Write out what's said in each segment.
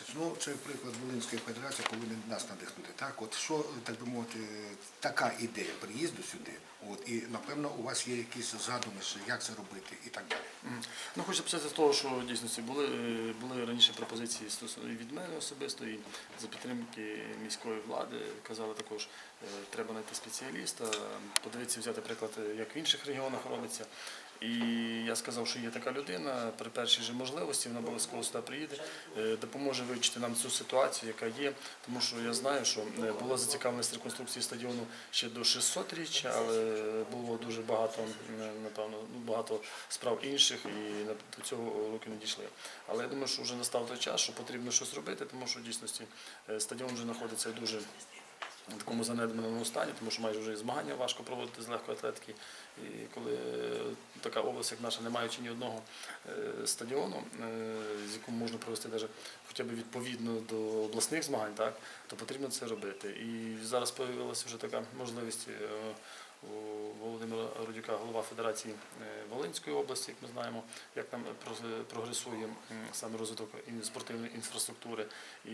Васильович, ну це приклад Волинської федерації повинен нас надихнути. Так, от що, так би мовити, така ідея приїзду сюди, от, і напевно у вас є якісь задуми, як це робити і так далі. Ну, хочу почати з того, що в дійсності були, були раніше пропозиції стосовно від мене особисто, і за підтримки міської влади. Казали також, е, треба знайти спеціаліста, подивитися, взяти приклад, е, як в інших регіонах робиться. І я сказав, що є така людина, при першій же можливості вона обов'язково сюди приїде, е, допоможе вивчити нам цю ситуацію, яка є. Тому що я знаю, що е, була зацікавленість реконструкції стадіону ще до 600 річ, але було дуже багато, напевно, ну, багато справ інших і до цього роки не дійшли. Але я думаю, що вже настав той час, що потрібно щось робити, тому що в дійсності е, стадіон вже знаходиться дуже в такому занедбаному стані, тому що майже вже і змагання важко проводити з легкої атлетики. І коли е, така область, як наша, не маючи ні одного е, стадіону, е, з яким можна провести навіть хоча б відповідно до обласних змагань, так, то потрібно це робити. І зараз з'явилася вже така можливість. Володимира Рудюка, голова Федерації е, Волинської області, як ми знаємо, як там прогресує саме розвиток спортивної інфраструктури. І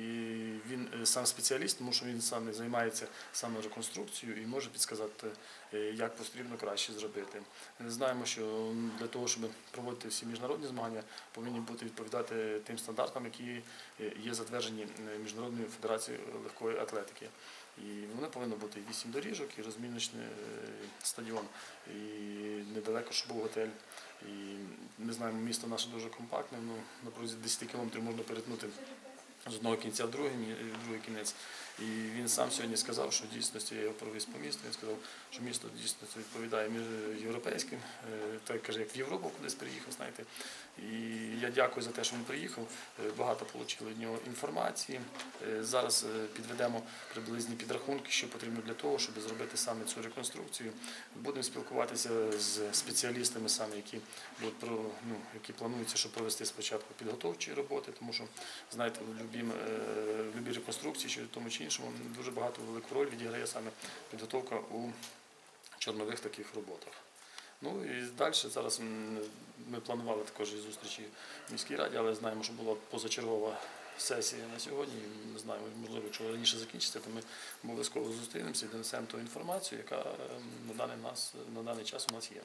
він е, сам спеціаліст, тому що він саме займається саме реконструкцією і може підсказати, е, як потрібно краще зробити. Знаємо, що для того, щоб проводити всі міжнародні змагання, повинні бути відповідати тим стандартам, які є затверджені Міжнародною федерацією легкої атлетики. І воно повинно бути і вісім доріжок, і розміночний е, стадіон, і недалеко, щоб був готель. І ми знаємо, місто наше дуже компактне, ну, на протязі 10 кілометрів можна перетнути з одного кінця в другий, в другий кінець. І він сам сьогодні сказав, що дійсності я його провіз по місту. Він сказав, що місто дійсно відповідає між європейським, е, так каже, як в Європу кудись приїхав, знаєте. І я дякую за те, що він приїхав. Е, Багато отримали від нього інформації. Е, Зараз підведемо приблизні підрахунки, що потрібно для того, щоб зробити саме цю реконструкцію. Будемо спілкуватися з спеціалістами, саме які будуть про ну, які плануються, щоб провести спочатку підготовчі роботи, тому що знаєте, в любій, в любій реконструкції, чи тому чи іншому, дуже багато велику роль відіграє саме підготовка у чорнових таких роботах. Ну і далі зараз ми планували також і зустрічі в міській раді, але знаємо, що була позачергова сесія на сьогодні. Ми знаємо, можливо, якщо раніше закінчиться, то ми обов'язково зустрінемося і донесемо ту інформацію, яка на даний, нас, на даний час у нас є.